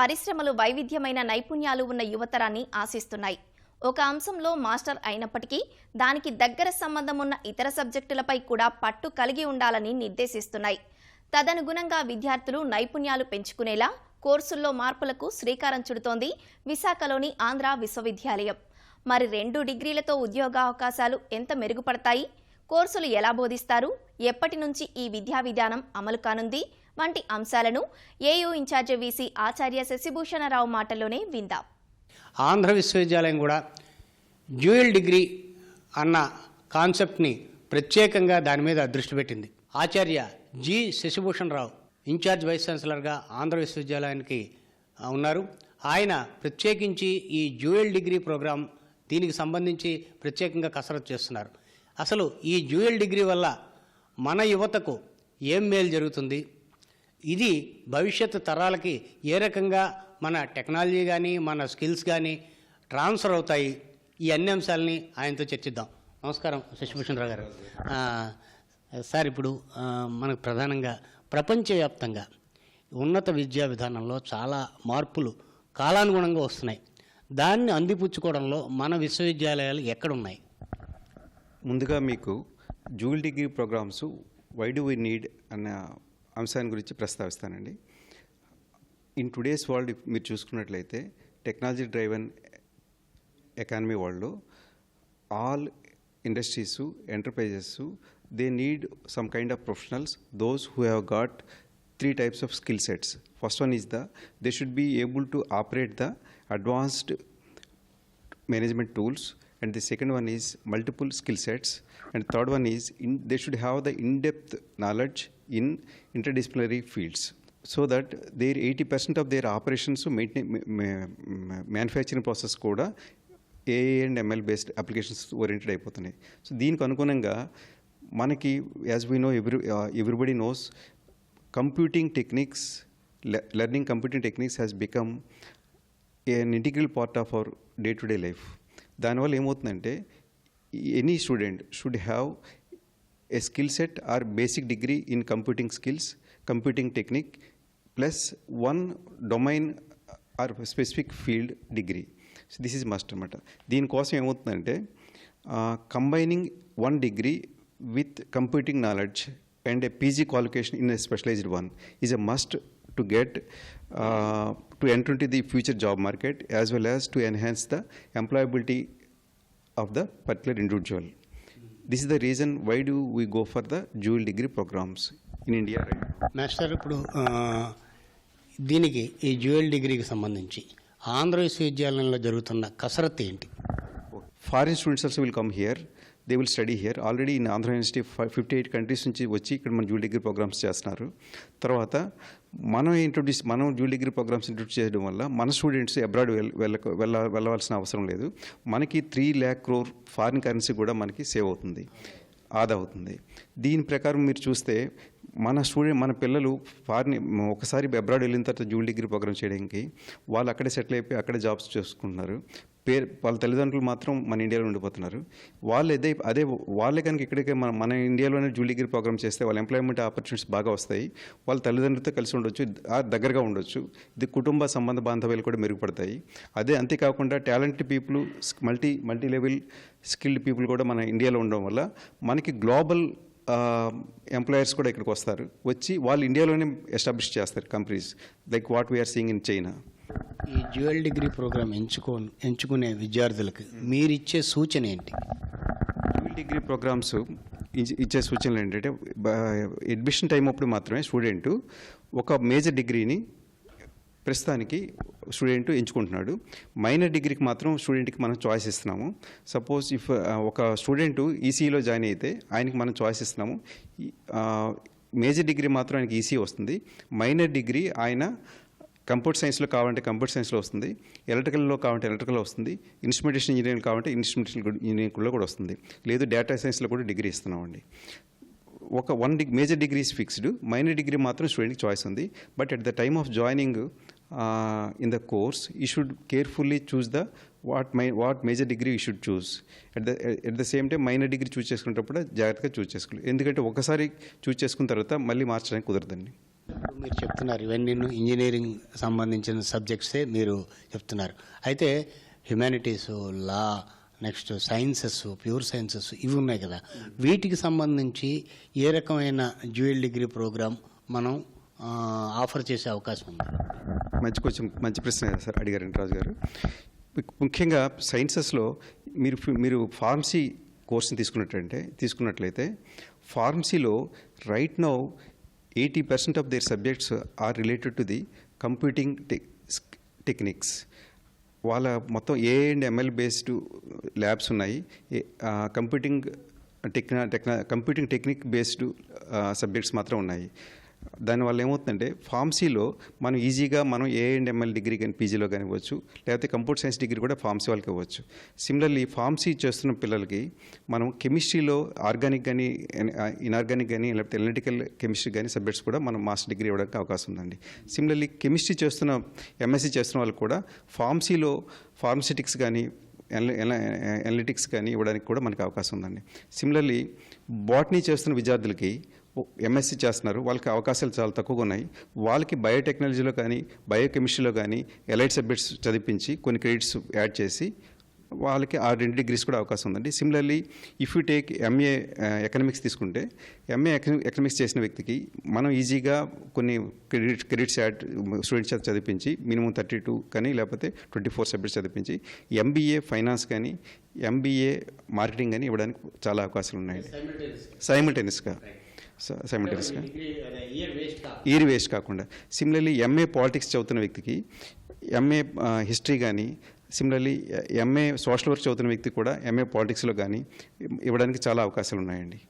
పరిశ్రమలు వైవిధ్యమైన నైపుణ్యాలు ఉన్న యువతరాన్ని ఆశిస్తున్నాయి. ఒక అంశంలో మాస్టర్ అయినప్పటికీ దానికి దగ్గర సంబంధం ఉన్న ఇతర సబ్జెక్టులపై కూడా పట్టు కలిగి ఉండాలని నిర్దేశిస్తున్నాయి. తదనుగుణంగా విద్యార్థులు నైపుణ్యాలు పెంచుకునేలా కోర్సుల్లో మార్పులకు శ్రీకారం చుడుతోంది విశాఖలోని ఆంధ్ర విశ్వవిద్యాలయం. మరి రెండు డిగ్రీలతో ఉద్యోగావకాశాలు ఎంత మెరుగుపడతాయి? కోర్సులు ఎలా బోధిస్తారు? ఎప్పటి నుంచి ఈ విద్యా విధానం అమలు కానుంది? వంటి అంశాలను ఏయూ ఇన్ఛార్జి వీసీ ఆచార్య శశిభూషణరావు మాటల్లోనే విందాం. ఆంధ్ర విశ్వవిద్యాలయం కూడా డ్యూయల్ డిగ్రీ అన్న కాన్సెప్ట్ని ప్రత్యేకంగా దాని మీద దృష్టి పెట్టింది. ఆచార్య G Sasibhushan Rao incharge vice ఛాన్సలర్గా Andhra విశ్వవిద్యాలయానికి ఉన్నారు. ఆయన ప్రత్యేకించి ఈ డ్యూయల్ డిగ్రీ ప్రోగ్రాం దీనికి సంబంధించి ప్రత్యేకంగా కసరత్తు చేస్తున్నారు. అసలు ఈ డ్యూయల్ డిగ్రీ వల్ల మన యువతకు ఏం మేలు జరుగుతుంది? ఇది భవిష్యత్తు తరాలకి ఏ రకంగా మన టెక్నాలజీ కానీ మన స్కిల్స్ కానీ ట్రాన్స్ఫర్ అవుతాయి ఈ అన్ని అంశాలని ఆయనతో చర్చిద్దాం. నమస్కారం శశిభూషణ్ రావు గారు సార్ ఇప్పుడు మనకు ప్రధానంగా ప్రపంచవ్యాప్తంగా ఉన్నత విద్యా విధానంలో చాలా మార్పులు కాలానుగుణంగా వస్తున్నాయి. దాన్ని అందిపుచ్చుకోవడంలో మన విశ్వవిద్యాలయాలు ఎక్కడున్నాయి? ముందుగా మీకు dual degree programmes why do we need అన్న అంశాన్ని గురించి ప్రస్తావిస్తానండి. ఇన్ టుడేస్ వరల్డ్ మీరు చూసుకున్నట్లయితే టెక్నాలజీ డ్రైవన్ ఎకానమీ వరల్డ్లో all industries enterprises they need some kind of professionals those who have got three types of skill sets first one is the they should be able to operate the advanced management tools and the second one is multiple skill sets and third one is in, they should have the in-depth knowledge in interdisciplinary fields so that their 80% of their operations maintain, ma- ma- ma- manufacturing process కూడా AI and ML based applications oriented అయిపోతున్నాయి so దీనికి అనుగుణంగా మనకి as we know every everybody knows computing techniques learning computing techniques has become an integral part of our day to day life దానివల్ల ఏమవుతుందంటే any student should have a skill set or basic degree in computing skills computing technique plus one domain or specific field degree. This is must అనమాట దీనికోసం ఏమవుతుందంటే combining one degree with computing knowledge and a PG qualification in a specialised one is a must to get uh, to enter into the future job market as well as to enhance the employability of the particular individual. This is the reason why do we go for the dual degree programs in India right now. Master ఇప్పుడు దీనికి ఈ dual డిగ్రీకి సంబంధించి ఆంధ్ర విశ్వవిద్యాలయంలో జరుగుతున్న కసరత్తు ఏంటి Foreign students also will come here. They will study here already in Andhra university fifty eight countries నుంచి వచ్చి ఇక్కడ మన జ్యూల్ డిగ్రీ ప్రోగ్రామ్స్ చేస్తున్నారు. తర్వాత మనం ఇంట్రొడ్యూస్ మనం జూల్ డిగ్రీ ప్రోగ్రామ్స్ ఇంట్రొడ్యూస్ చేయడం వల్ల మన స్టూడెంట్స్ అబ్రాడ్ వెళ్ళ వెళ్ళ వెళ్ళవలసిన అవసరం లేదు. మనకి three lakh crore foreign currency కూడా మనకి సేవ్ అవుతుంది ఆదా అవుతుంది. దీని ప్రకారం మీరు చూస్తే మన స్టూడెంట్ మన పిల్లలు ఫారిన్ ఒకసారి అబ్రాడ్ వెళ్ళిన తర్వాత జూల్ డిగ్రీ ప్రోగ్రామ్ చేయడానికి వాళ్ళు అక్కడే సెటిల్ అయిపోయి అక్కడే జాబ్స్ చేసుకుంటున్నారు. పేరు వాళ్ళ తల్లిదండ్రులు మాత్రం మన ఇండియాలో ఉండిపోతున్నారు. వాళ్ళు అదే అదే వాళ్ళే కనుక ఇక్కడికే మన మన ఇండియాలోనే జూల్ డిగ్రీ ప్రోగ్రామ్ చేస్తే వాళ్ళ ఎంప్లాయ్మెంట్ ఆపర్చునిటీస్ బాగా వస్తాయి. వాళ్ళ తల్లిదండ్రులతో కలిసి ఉండొచ్చు దగ్గరగా ఉండొచ్చు. ఇది కుటుంబ సంబంధ బాంధవ్యాలు కూడా మెరుగుపడతాయి. అదే అంతేకాకుండా talent people multi multi level skilled people కూడా మన ఇండియాలో ఉండడం వల్ల మనకి గ్లోబల్ ఎంప్లాయర్స్ కూడా ఇక్కడికి వస్తారు. వచ్చి వాళ్ళు ఇండియాలోనే ఎస్టాబ్లిష్ చేస్తారు companies like what we are seeing in China ఈ డ్యూయల్ డిగ్రీ ప్రోగ్రామ్ ఎంచుకో ఎంచుకునే విద్యార్థులకు మీరిచ్చే సూచన ఏంటి? డ్యూల్ డిగ్రీ ప్రోగ్రామ్స్ ఇచ్- ఇచ్చే సూచనలు ఏంటంటే అడ్మిషన్ టైం అప్పుడు మాత్రమే స్టూడెంట్ ఒక మేజర్ డిగ్రీని ప్రస్తుతానికి స్టూడెంట్ ఎంచుకుంటున్నాడు. మైనర్ డిగ్రీకి మాత్రం స్టూడెంట్కి మనం చాయిస్ ఇస్తున్నాము. సపోజ్ ఇఫ్ ఒక స్టూడెంట్ ఈసీలో జాయిన్ అయితే ఆయనకి మనం చాయిస్ ఇస్తున్నాము. మేజర్ డిగ్రీ మాత్రం ఆయనకి ఈసీ వస్తుంది. మైనర్ డిగ్రీ ఆయన కంప్యూటర్ సైన్స్లో కావాలంటే కంప్యూటర్ సైన్స్లో వస్తుంది. ఎలక్ట్రికల్లో కావాలంటే ఎలక్ట్రికల్లో వస్తుంది. ఇన్స్ట్రుమెంటేషన్ ఇంజనీరింగ్ కావాలంటే ఇన్స్ట్రుమెంటేషన్ ఇంజనీరింగ్లో కూడా వస్తుంది. లేదు డేటా సైన్స్లో కూడా డిగ్రీ ఇస్తున్నామండి. ఒక one deg major degrees fixed minor degree మాత్రం స్టూడెంట్కి చాయిస్ ఉంది. But at the time of joining in the course you should carefully choose the what my what major degree you should choose at the at the same time minor degree choose చేసుకునేటప్పుడు జాగ్రత్తగా చూస్ చేసుకోవాలి. ఎందుకంటే ఒకసారి చూస్ చేసుకున్న తర్వాత మళ్ళీ మార్చడానికి కుదరదండి. మీరు చెప్తున్నారు ఇవన్నీ ఇంజనీరింగ్ సంబంధించిన సబ్జెక్ట్సే మీరు చెప్తున్నారు. అయితే humanities law next sciences pure sciences ఇవి ఉన్నాయి కదా. వీటికి సంబంధించి ఏ రకమైన జ్యువెల్ డిగ్రీ ప్రోగ్రామ్ మనం ఆఫర్ చేసే అవకాశం ఉంది? మంచి కొంచెం మంచి ప్రశ్న సార్ అడిగారు రాజు గారు. ముఖ్యంగా సైన్సెస్లో మీరు మీరు ఫార్మసీ కోర్సుని తీసుకున్నట్టంటే తీసుకున్నట్లయితే ఫార్మసీలో right now eighty percent of their subjects are related to the computing techniques. వాళ్ళ మొత్తం AI and ML based labs ఉన్నాయి. Computing techno techno computing technique based subjects మాత్రం ఉన్నాయి. దానివల్ల ఏమవుతుందంటే ఫార్మసీలో మనం ఈజీగా మనం ఏ అండ్ ఎంఎల్ డిగ్రీ కానీ పీజీలో కానీ ఇవ్వచ్చు. లేకపోతే కంప్యూటర్ సైన్స్ డిగ్రీ కూడా ఫార్మసీ వాళ్ళకి ఇవ్వచ్చు. సిమిలర్లీ ఫార్మసీ చేస్తున్న పిల్లలకి మనం కెమిస్ట్రీలో ఆర్గానిక్ కానీ ఇన్ఆర్గానిక్ కానీ లేకపోతే ఎలక్ట్రికల్ కెమిస్ట్రీ కానీ సబ్జెక్ట్స్ కూడా మనం మాస్టర్ డిగ్రీ ఇవ్వడానికి అవకాశం ఉందండి. సిమిలర్లీ కెమిస్ట్రీ చేస్తున్న ఎంఎస్సీ చేస్తున్న వాళ్ళకి కూడా ఫార్మసీలో ఫార్మసిటిక్స్ కానీ ఎనలిటిక్స్ కానీ ఇవ్వడానికి కూడా మనకు అవకాశం ఉందండి. సిమిలర్లీ బాటనీ చేస్తున్న విద్యార్థులకి ఎంఎస్సీ చేస్తున్నారు. వాళ్ళకి అవకాశాలు చాలా తక్కువగా ఉన్నాయి. వాళ్ళకి బయోటెక్నాలజీలో కానీ బయోకెమిస్ట్రీలో కానీ ఎలైట్ సబ్జెక్ట్స్ చదివించి కొన్ని క్రెడిట్స్ యాడ్ చేసి వాళ్ళకి ఆ రెండు డిగ్రీస్ కూడా అవకాశం ఉందండి. Similarly if you take MA economics తీసుకుంటే ఎంఏ ఎకనామిక్స్ చేసిన వ్యక్తికి మనం ఈజీగా కొన్ని క్రెడిట్ క్రెడిట్స్ యాడ్ స్టూడెంట్స్ చేత చదివించి మినిమం థర్టీ టూ కానీ లేకపోతే ట్వంటీ ఫోర్ సబ్జెక్ట్స్ చదివించి ఎంబీఏ ఫైనాన్స్ కానీ ఎంబీఏ మార్కెటింగ్ కానీ ఇవ్వడానికి చాలా అవకాశాలు ఉన్నాయండి సైమిల్టేనియస్గా సైమిల్టేనియస్గా. ఇయర్ వేస్ట్ కాకుండా. సిమిలర్లీ ఎంఏ పాలిటిక్స్ చదువుతున్న వ్యక్తికి ఎంఏ హిస్టరీ కానీ సిమిలర్లీ ఎంఏ సోషల్ వర్క్ చదువుతున్న వ్యక్తికి కూడా ఎంఏ పాలిటిక్స్లో కానీ ఇవ్వడానికి చాలా అవకాశాలు ఉన్నాయండి.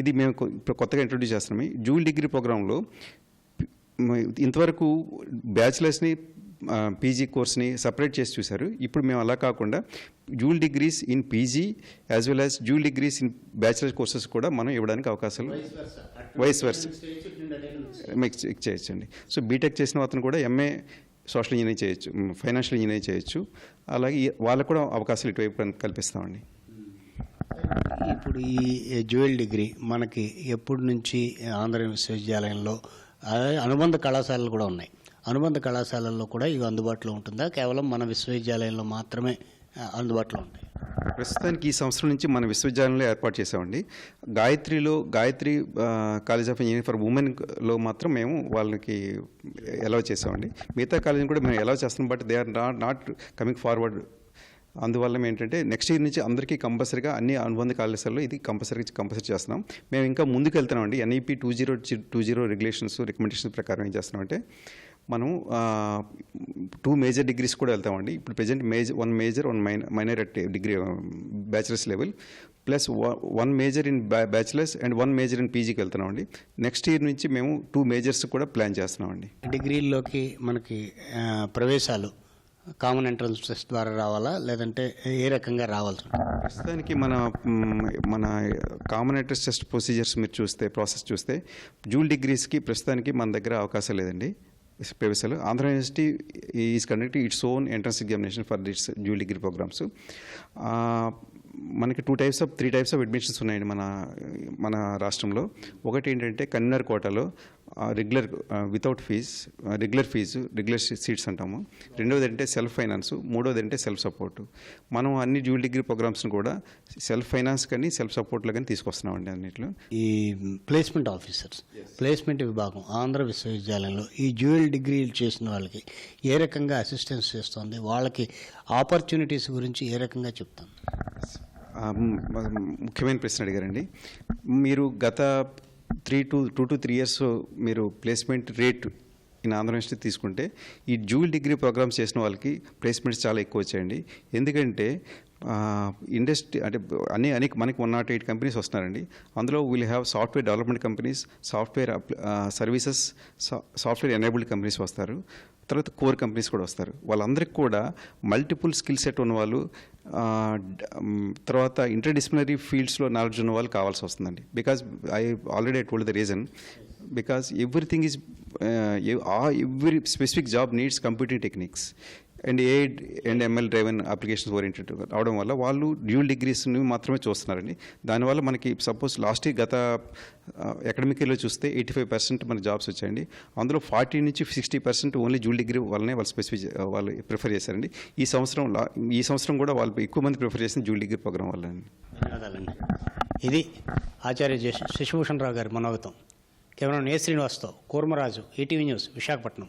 ఇది మేము కొత్తగా ఇంట్రొడ్యూస్ చేస్తున్నాము జూల్ డిగ్రీ ప్రోగ్రాంలో ఇంతవరకు బ్యాచిలర్స్ని పీజీ కోర్స్ని సపరేట్ చేసి చూశారు. ఇప్పుడు మేము అలా కాకుండా dual degrees in PG as well as dual degrees in bachelor courses కూడా మనం ఇవ్వడానికి అవకాశాలు వైస్ వర్స్ మీకు చేయొచ్చండి. సో బీటెక్ చేసిన అతను కూడా ఎంఏ సోషల్ ఇంజనీరింగ్ చేయొచ్చు ఫైనాన్షియల్ ఇంజనీరింగ్ చేయొచ్చు. అలాగే వాళ్ళకు కూడా అవకాశాలు ఇటువైపు కల్- కల్పిస్తామండి. ఇప్పుడు ఈ డ్యూయల్ డిగ్రీ మనకి ఎప్పటి నుంచి ఆంధ్ర విశ్వవిద్యాలయంలో అనుబంధ కళాశాలలు కూడా ఉన్నాయి. అనుబంధ కళాశాలల్లో కూడా ఇవి అందుబాటులో ఉంటుందా? కేవలం మన విశ్వవిద్యాలయంలో మాత్రమే అందుబాటులో ఉంటాయి. ప్రస్తుతానికి ఈ సంవత్సరం నుంచి మన విశ్వవిద్యాలయంలో ఏర్పాటు చేసామండి గాయత్రిలో Gayatri college of engineering for ఉమెన్లో మాత్రం మేము వాళ్ళకి ఎలా చేసామండి మిగతా కాలేజీని కూడా మేము ఎలా చేస్తున్నాం but they are not not coming forward. అందువల్ల ఏంటంటే నెక్స్ట్ ఇయర్ నుంచి అందరికీ కంపల్సరీగా అన్ని అనుబంధ కాలేజీల్లో ఇది కంపల్సరీ కంపల్సరీ చేస్తున్నాం. మేము ఇంకా ముందుకు వెళ్తున్నామండి NEP two zero two zero regulations recommendations ప్రకారం ఏం చేస్తున్నామంటే మనం టూ మేజర్ డిగ్రీస్ కూడా వెళ్తామండి. ఇప్పుడు present major one major one minor minor at degree bachelors level plus one major in bachelors and one major in పీజీకి వెళ్తున్నామండి. నెక్స్ట్ ఇయర్ నుంచి మేము టూ మేజర్స్ కూడా ప్లాన్ చేస్తున్నామండి. డిగ్రీల్లోకి మనకి ప్రవేశాలు కామన్ ఎంట్రన్స్ టెస్ట్ ద్వారా రావాలా? లేదంటే ఏ రకంగా రావాల్సి ఉంటుంది? ప్రస్తుతానికి మన మన కామన్ అడ్రస్ టెస్ట్ ప్రొసీజర్స్ మీరు చూస్తే ప్రాసెస్ చూస్తే జూల్ డిగ్రీస్కి ప్రస్తుతానికి మన దగ్గర అవకాశం లేదండి. ప్రవేశాలు Andhra university is conducting its own entrance examination for its dual degree programmes మనకి two types of three types of admissions ఉన్నాయండి మన మన రాష్ట్రంలో. ఒకటి ఏంటంటే కన్వీనర్ కోటాలో regular without fee regular fee regular seats అంటాము. రెండవది అంటే సెల్ఫ్ ఫైనాన్స్ మూడవది అంటే సెల్ఫ్ సపోర్ట్ మనం అన్ని జూల్ డిగ్రీ ప్రోగ్రామ్స్ని కూడా సెల్ఫ్ ఫైనాన్స్ కానీ సెల్ఫ్ సపోర్ట్లో కానీ తీసుకొస్తున్నామండి అన్నింటిలో. ఈ ప్లేస్మెంట్ ఆఫీసర్స్ ప్లేస్మెంట్ విభాగం ఆంధ్ర విశ్వవిద్యాలయంలో ఈ డ్యూయల్ డిగ్రీలు చేసిన వాళ్ళకి ఏ రకంగా అసిస్టెన్స్ చేస్తుంది? వాళ్ళకి ఆపర్చునిటీస్ గురించి ఏ రకంగా మ్, ముఖ్యమైన ప్రశ్న అడిగారండి. మీరు గత three to two to three years మీరు placement rate in Andhra university తీసుకుంటే ఈ జూల్ డిగ్రీ ప్రోగ్రామ్స్ చేసిన వాళ్ళకి ప్లేస్మెంట్స్ చాలా ఎక్కువ వచ్చాయండి. ఎందుకంటే ఇండస్ట్రీ అంటే అన్ని అనేక మనకి వన్ నాట్ ఎయిట్ కంపెనీస్ వస్తున్నారండి. అందులో we'll have software development companies software services software enabled companies వస్తారు. తర్వాత కోర్ కంపెనీస్ కూడా వస్తారు. వాళ్ళందరికీ కూడా మల్టిపుల్ స్కిల్ సెట్ ఉన్న వాళ్ళు తర్వాత ఇంటర్డిసిప్లినరీ ఫీల్డ్స్లో నాలెడ్జ్ ఉన్న వాళ్ళు కావాల్సి వస్తుందండి. Because I already I told the reason because everything is every specific job needs computing techniques and a and ML driven applications oriented అవడం వల్ల వాళ్ళు డ్యూల్ డిగ్రీస్ని మాత్రమే చూస్తున్నారండి. దానివల్ల మనకి సపోజ్ లాస్ట్ గత అకాడమిక్ ఇయర్లో చూస్తే ఎయిటీ ఫైవ్ పర్సెంట్ మన జాబ్స్ వచ్చాయండి. అందులో ఫార్టీ నుంచి sixty percent only dual degree వల్లనే వాళ్ళు స్పెసిఫిక్ వాళ్ళు ప్రిఫర్ చేశారండి. ఈ సంవత్సరం ఈ సంవత్సరం కూడా వాళ్ళు ఎక్కువ మంది ప్రిఫర్ చేసిన జూల్ డిగ్రీ ప్రోగ్రామ్ వల్ల ధన్యవాదాలండి. ఇది ఆచార్య శశిభూషణ్ రావు గారి మనోగతం. కేవలం ఏ శ్రీనివాస్తో కూర్మరాజు ఈటీవీ న్యూస్ విశాఖపట్నం.